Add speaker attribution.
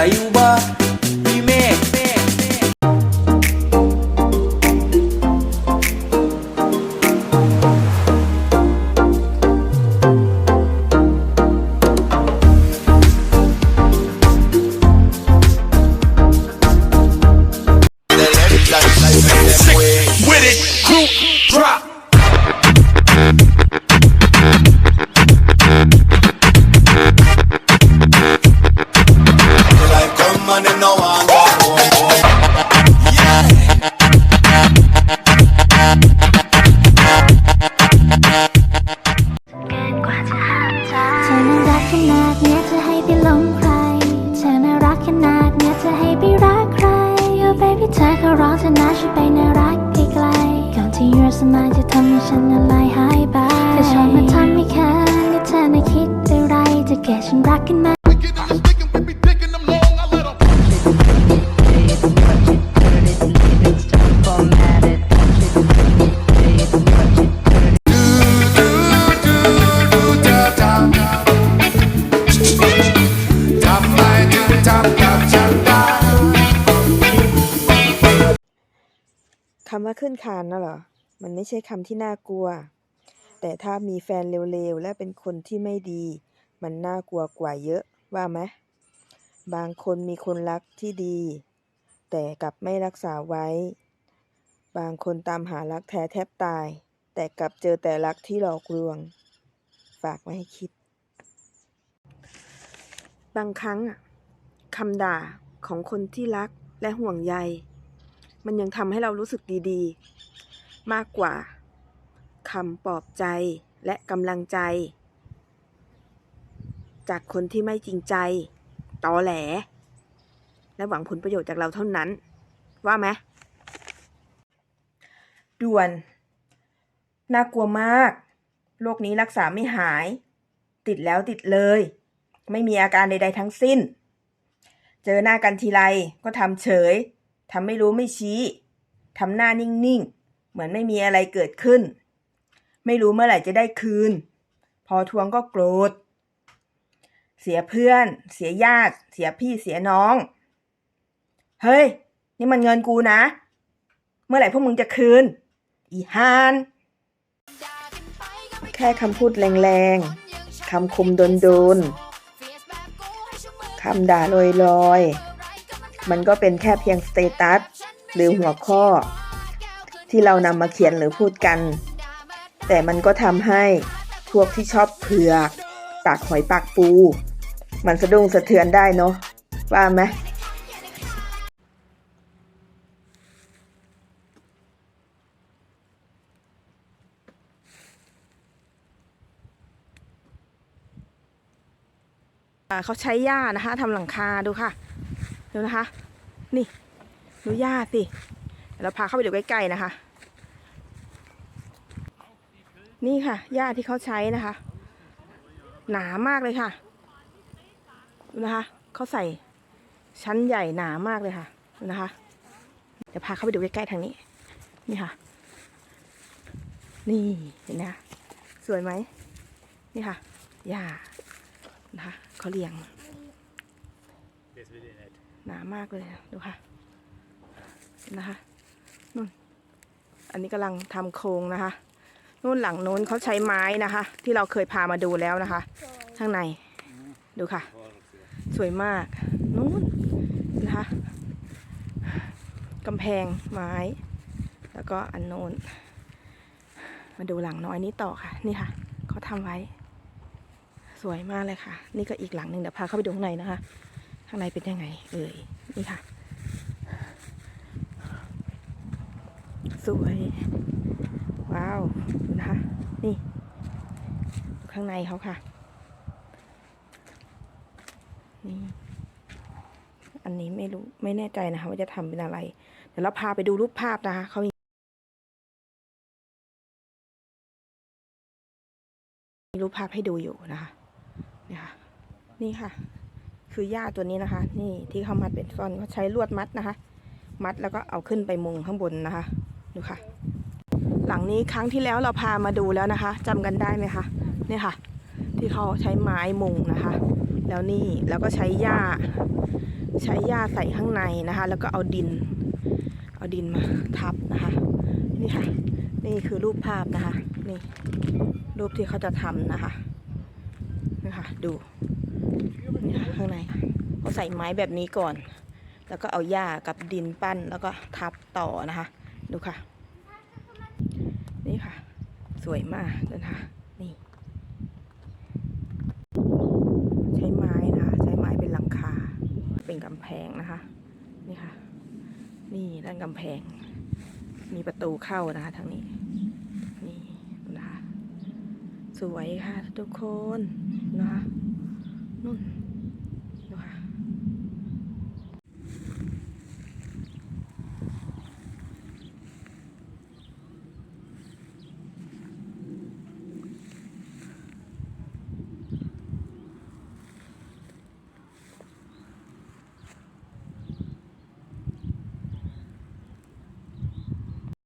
Speaker 1: Saiu ฉันละลายหายไปเธอชอบมาทำให้คันและเธอน่ะคิดอะไรจะเกลียดฉันรักกันไหม
Speaker 2: คำว่าขึ้นคานน่ะเหรอ มันไม่ใช่คำที่น่ากลัว แต่ถ้ามีแฟนเร็วๆ และเป็นคนที่ไม่ดี มันน่ากลัวกว่าเยอะว่าไหมบางคนมีคนรักที่ดี แต่กลับไม่รักษาไว้ บางคนตามหารักแท้แทบตาย แต่กลับเจอแต่รักที่หลอกลวง ฝากไว้ให้คิด บางครั้งอะคำด่าของคนที่รักและห่วงใย มันยังทำให้เรารู้สึกดี ๆ มากกว่าคำปลอบใจและกำลังใจ จากคนที่ไม่จริงใจตอแหล และหวังผลประโยชน์จากเราเท่านั้น ว่าไหมด่วน น่ากลัวมาก โรคนี้รักษาไม่หาย ติดแล้วติดเลย ไม่มีอาการใด ๆ ทั้งสิ้น เจอหน้ากันทีไรก็ทำเฉยทำไม่รู้ไม่ชี้ทำหน้านิ่ง ๆ เหมือนไม่มีอะไรเกิดขึ้น ไม่รู้เมื่อไหร่จะได้คืน พอทวงก็โกรธ เสียเพื่อน เสียญาติ เสียพี่เสียน้อง เฮ้ย นี่มันเงินกูนะ เมื่อไหร่พวกมึงจะคืน อีฮานแค่คำพูดแรงๆ คำคมโดนๆ คำด่าลอยๆ มันก็เป็นแค่เพียงสเตตัสหรือหัวข้อ ที่เรานำมาเขียนหรือพูดกัน แต่มันก็ทำให้พวกที่ชอบเผือกปากหอยปากปู มันสะดุ้งสะเทือนได้เนาะว่าไหมอ่าเขาใช้หญ้านะคะทำหลังคาดูค่ะ ดูนะคะ นี่ ดูหญ้าสิ เราพาเข้าไปดูใกล้ๆนะคะ นี่ค่ะหญ้าที่เขาใช้นะคะ หนามากเลยค่ะดูนะคะเขาใส่ชั้นใหญ่หนามากเลยค่ะนะคะ เดี๋ยวพาเข้าไปดูใกล้ๆทางนี้ นี่ค่ะ นี่เห็นไหมสวยไหมนี่ค่ะหญ้านะคะเขาเรียงหนามากเลยดูค่ะนะคะ นู่นอันนี้กำลังทำโครงนะคะนู่นหลังนู้นเขาใช้ไม้นะคะ ที่เราเคยพามาดูแล้วนะคะข้างในดูค่ะ สวยมากนู่นนะคะกำแพงไม้ แล้วก็อันโน้น มาดูหลังน้อยนี้ต่อค่ะ นี่ค่ะเขาทำไว้ สวยมากเลยค่ะ นี่ก็อีกหลังหนึ่งเดี๋ยวพาเข้าไปดูข้างในนะคะ ข้างในเป็นยังไง เอ่ยนี่ค่ะ สวย ว้าวดูนะคะ นี่ ข้างในเขาค่ะ นี่ อันนี้ไม่รู้ไม่แน่ใจนะคะ ว่าจะทำเป็นอะไร เดี๋ยวเราพาไปดูรูปภาพนะคะเขามีมีรูปภาพให้ดูอยู่นะคะนี่ค่ะ นี่ค่ะ คือหญ้าตัวนี้นะคะ นี่ที่เขามัดเป็นซ่อนเขาใช้ลวดมัดนะคะ มัดแล้วก็เอาขึ้นไปมุงข้างบนนะคะ ดูค่ะ หลังนี้ครั้งที่แล้วเราพามาดูแล้วนะคะจำกันได้ไหมคะเนี่ยค่ะ ที่เขาใช้ไม้มุงนะคะ แล้วนี่แล้วก็ใช้หญ้า ใช้หญ้าใส่ข้างในนะคะ แล้วก็เอาดิน เอาดินมาทับนะคะ นี่ค่ะ นี่คือรูปภาพนะคะ นี่ รูปที่เขาจะทำนะคะนี่ค่ะ ดูนี่ค่ะข้างในเขาใส่ไม้แบบนี้ก่อน แล้วก็เอาหญ้ากับดินปั้นแล้วก็ทับต่อนะคะ ดูค่ะ นี่ค่ะ สวยมากเลยนะคะนี่ ใช้ไม้นะคะใช้ไม้เป็นหลังคา เป็นกำแพงนะคะ นี่ค่ะ นี่ด้านกำแพง มีประตูเข้านะคะทางนี้ นี่นะคะ สวยค่ะทุกคนนะคะนู่น